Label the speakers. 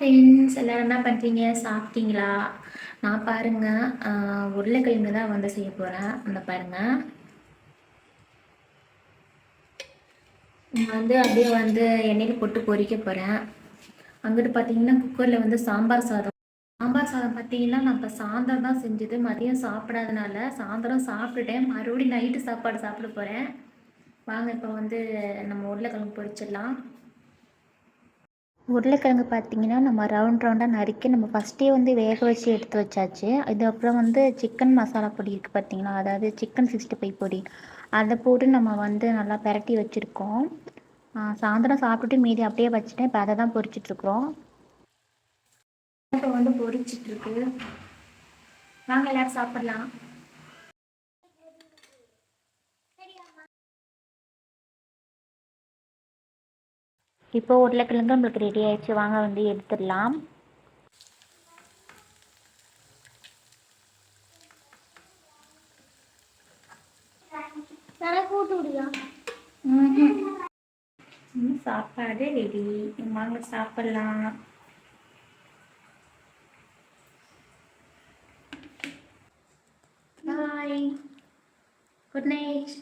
Speaker 1: Friends எல்லோரும் என்ன பண்ணுறீங்க சாப்பிட்டீங்களா? நான் பாருங்கள் உருளைக்கிழங்கு தான் வந்து செய்ய போகிறேன் அந்த பாருங்கள் நான் வந்து அப்படியே வந்து எண்ணெயில் போட்டு பொறிக்க போகிறேன் அங்கிட்டு பார்த்தீங்கன்னா குக்கரில் வந்து சாம்பார் சாதம். சாம்பார் சாதம் பார்த்தீங்கன்னா நான் இப்போ சாயந்தரம் தான் செஞ்சது. மதியம் சாப்பிடாதனால சாயந்தரம் சாப்பிட்டுட்டேன். மறுபடியும் நைட்டு சாப்பாடு சாப்பிட போகிறேன் வாங்க இப்போ வந்து நம்ம உருளைக்கிழங்கு பொரிச்சிடலாம். உருளைக்கிழங்கு பார்த்தீங்கன்னா நம்ம ரவுண்ட் ரவுண்டாக நறுக்கி நம்ம ஃபஸ்ட்டே வந்து வேக வச்சு எடுத்து வச்சாச்சு. இது அப்புறம் வந்து சிக்கன் மசாலா பொடி இருக்குது பார்த்தீங்களா அதாவது சிக்கன் சிக்ஸ்டி ஃபைவ் பொடி. அதை போட்டு நம்ம வந்து நல்லா பெரட்டி வச்சுருக்கோம். சாயந்தரம் சாப்பிட்டுட்டு மீதி அப்படியே வச்சுட்டேன். இப்போ அதை தான் பொறிச்சிட்ருக்குறோம் இப்போ வந்து பொறிச்சிட்ருக்கு வாங்க எல்லோரும் சாப்பிட்லாம். இப்போ உருளைக்கிழங்கு நம்மளுக்கு ரெடி ஆயிடுச்சு. வாங்க வந்து எடுத்துடலாம். சாப்பாடு ரெடி வாங்க சாப்பிடலாம். Bye good night